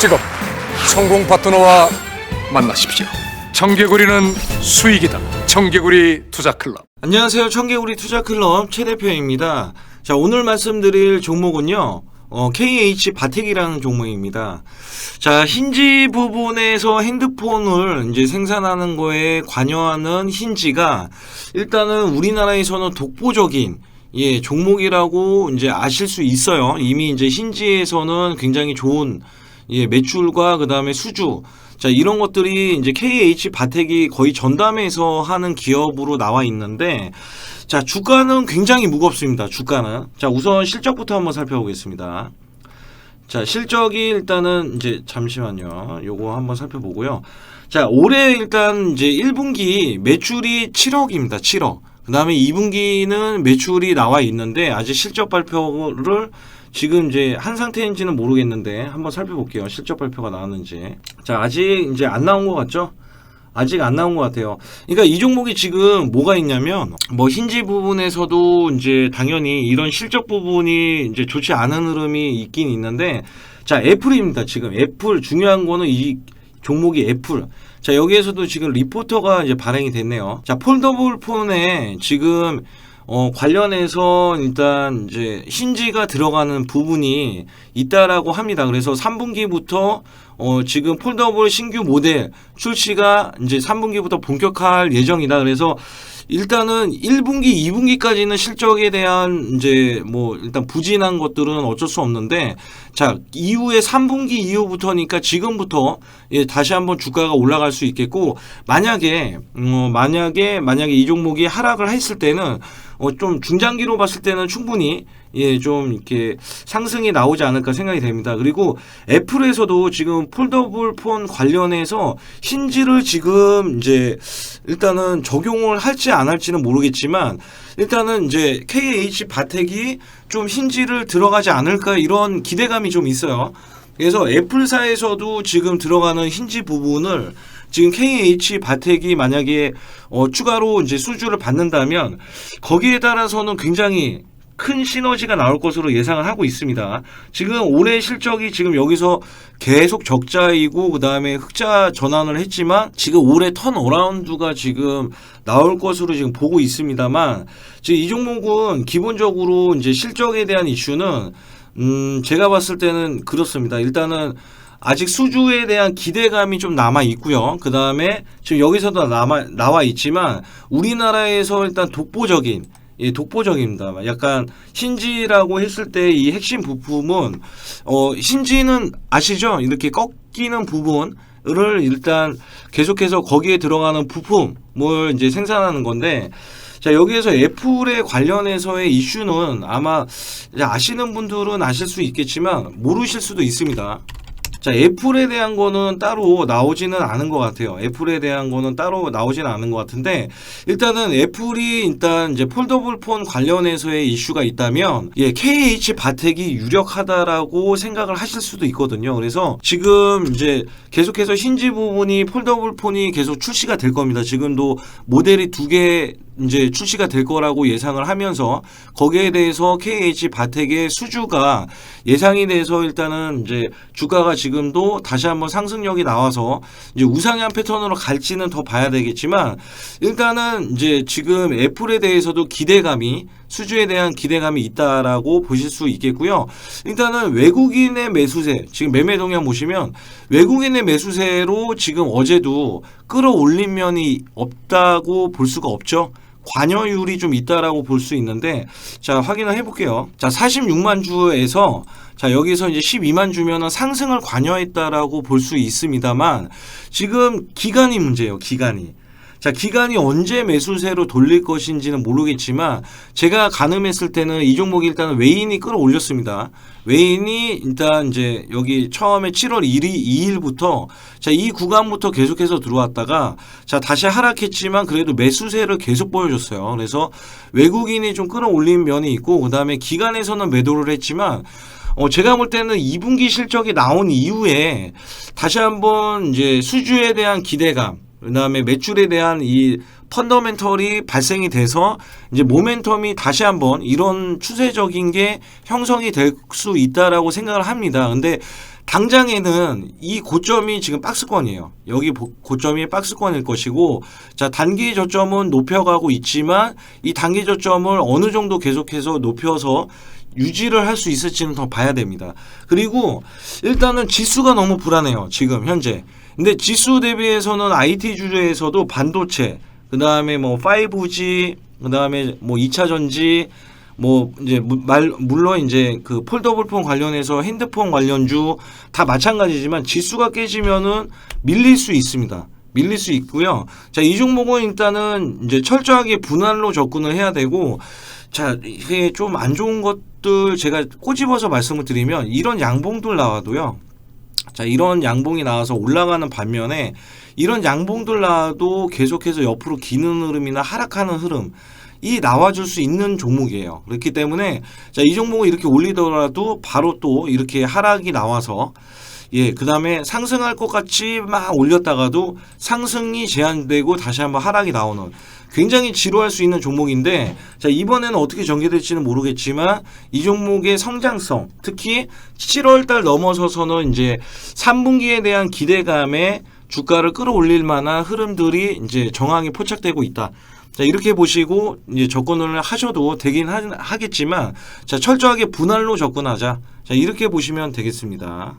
지금 성공 파트너와 만나십시오. 청개구리는 수익이다. 청개구리 투자 클럽. 안녕하세요. 청개구리 투자 클럽 최 대표입니다. 자, 오늘 말씀드릴 종목은요. 어, KH 바텍이라는 종목입니다. 자, 힌지 부분에서 핸드폰을 이제 생산하는 거에 관여하는 힌지가 일단은 우리나라에서는 독보적인 예, 종목이라고 이제 아실 수 있어요. 이미 이제 힌지에서는 굉장히 좋은 예, 매출과 그다음에 수주 자, 이런 것들이 이제 KH 바텍이 거의 전담해서 하는 기업으로 나와 있는데 자, 주가는 굉장히 무겁습니다. 주가는. 자, 우선 실적부터 한번 살펴보겠습니다. 자, 실적이 일단은 이제 잠시만요. 요거 한번 살펴보고요. 자, 올해 일단 이제 1분기 매출이 7억입니다. 7억. 그다음에 2분기는 매출이 나와 있는데 아직 실적 발표를 지금 이제 한 상태인지는 모르겠는데 한번 살펴볼게요. 실적 발표가 나왔는지. 자, 아직 이제 안 나온 것 같죠? 아직 안 나온 것 같아요. 그러니까 이 종목이 지금 뭐가 있냐면 뭐 힌지 부분에서도 이제 당연히 이런 실적 부분이 이제 좋지 않은 흐름이 있긴 있는데 자 애플입니다. 지금 애플 중요한 거는 이 종목이 애플. 자 여기에서도 지금 리포터가 이제 발행이 됐네요. 자 폴더블 폰에 지금 어, 관련해서 일단 이제 힌지가 들어가는 부분이 있다라고 합니다. 그래서 3분기부터 어, 지금 폴더블 신규 모델 출시가 이제 3분기부터 본격할 예정이다. 그래서 일단은 1분기, 2분기까지는 실적에 대한 이제 뭐 일단 부진한 것들은 어쩔 수 없는데 자, 이후에 3분기 이후부터니까 지금부터 예, 다시 한번 주가가 올라갈 수 있겠고 만약에 어, 만약에 만약에 이 종목이 하락을 했을 때는 어, 좀 중장기로 봤을 때는 충분히 예, 좀 이렇게 상승이 나오지 않을까 생각이 됩니다. 그리고 애플에서도 지금 폴더블 폰 관련해서 힌지를 지금 이제 일단은 적용을 할지 안 할지는 모르겠지만 일단은 이제 KH 바텍이 좀 힌지를 들어가지 않을까 이런 기대감이 좀 있어요. 그래서 애플사에서도 지금 들어가는 힌지 부분을 지금 KH 바텍이 만약에 어, 추가로 이제 수주를 받는다면 거기에 따라서는 굉장히 큰 시너지가 나올 것으로 예상을 하고 있습니다. 지금 올해 실적이 지금 여기서 계속 적자이고 그 다음에 흑자 전환을 했지만 지금 올해 턴 어라운드가 지금 나올 것으로 지금 보고 있습니다만 지금 이 종목은 기본적으로 이제 실적에 대한 이슈는 음 제가 봤을 때는 그렇습니다. 일단은 아직 수주에 대한 기대감이 좀 남아 있고요. 그 다음에 지금 여기서도 남아 나와 있지만 우리나라에서 일단 독보적인 예, 독보적입니다. 약간 힌지라고 했을 때 이 핵심 부품은 어 힌지는 아시죠? 이렇게 꺾이는 부분을 일단 계속해서 거기에 들어가는 부품을 이제 생산하는 건데 자 여기에서 애플에 관련해서의 이슈는 아마 아시는 분들은 아실 수 있겠지만 모르실 수도 있습니다. 자, 애플에 대한 거는 따로 나오지는 않은 것 같아요. 애플에 대한 거는 따로 나오지는 않은 것 같은데, 일단은 애플이 일단 이제 폴더블 폰 관련해서의 이슈가 있다면, 예, KH 바텍이 유력하다라고 생각을 하실 수도 있거든요. 그래서 지금 이제 계속해서 힌지 부분이 폴더블 폰이 계속 출시가 될 겁니다. 지금도 모델이 두개 이제 출시가 될 거라고 예상을 하면서 거기에 대해서 KH 바텍의 수주가 예상이 돼서 일단은 이제 주가가 지금도 다시 한번 상승력이 나와서 이제 우상향 패턴으로 갈지는 더 봐야 되겠지만 일단은 이제 지금 애플에 대해서도 기대감이 수주에 대한 기대감이 있다라고 보실 수 있겠고요. 일단은 외국인의 매수세 지금 매매 동향 보시면 외국인의 매수세로 지금 어제도 끌어올린 면이 없다고 볼 수가 없죠. 관여율이 좀 있다라고 볼 수 있는데 자 확인을 해볼게요. 자 46만 주에서 자 여기서 이제 12만 주면은 상승을 관여했다라고 볼 수 있습니다만 지금 기간이 문제예요. 기간이. 자, 기간이 언제 매수세로 돌릴 것인지는 모르겠지만 제가 가늠했을 때는 이 종목이 일단 외인이 끌어올렸습니다. 외인이 일단 이제 여기 처음에 7월 1일 2일부터 자, 이 구간부터 계속해서 들어왔다가 자, 다시 하락했지만 그래도 매수세를 계속 보여줬어요. 그래서 외국인이 좀 끌어올린 면이 있고 그다음에 기간에서는 매도를 했지만 어, 제가 볼 때는 2분기 실적이 나온 이후에 다시 한번 이제 수주에 대한 기대감 그다음에 매출에 대한 이 펀더멘털이 발생이 돼서 이제 모멘텀이 다시 한번 이런 추세적인 게 형성이 될 수 있다라고 생각을 합니다. 근데 당장에는 이 고점이 지금 박스권이에요. 여기 보- 고점이 박스권일 것이고, 자, 단기 저점은 높여가고 있지만, 이 단기 저점을 어느 정도 계속해서 높여서 유지를 할 수 있을지는 더 봐야 됩니다. 그리고 일단은 지수가 너무 불안해요. 지금 현재. 근데 지수 대비해서는 IT 주제에서도 반도체, 그 다음에 뭐 5G, 그 다음에 뭐 2차 전지, 뭐 이제 무- 말 물론 이제 그 폴더블폰 관련해서 핸드폰 관련주 다 마찬가지지만 지수가 깨지면은 밀릴 수 있습니다. 밀릴 수 있고요. 자, 이 종목은 일단은 이제 철저하게 분할로 접근을 해야 되고 자, 이게 좀 안 좋은 것들 제가 꼬집어서 말씀을 드리면 이런 양봉들 나와도요. 자, 이런 양봉이 나와서 올라가는 반면에 이런 양봉들 나와도 계속해서 옆으로 기는 흐름이나 하락하는 흐름 이 나와줄 수 있는 종목이에요. 그렇기 때문에 자, 이 종목을 이렇게 올리더라도 바로 또 이렇게 하락이 나와서 예, 그 다음에 상승할 것 같이 막 올렸다가도 상승이 제한되고 다시 한번 하락이 나오는 굉장히 지루할 수 있는 종목인데 자, 이번에는 어떻게 전개될지는 모르겠지만 이 종목의 성장성 특히 7월 달 넘어서서는 이제 3분기에 대한 기대감에 주가를 끌어올릴 만한 흐름들이 이제 정황이 포착되고 있다. 자, 이렇게 보시고 이제 접근을 하셔도 되긴 하, 하겠지만 자, 철저하게 분할로 접근하자. 자, 이렇게 보시면 되겠습니다.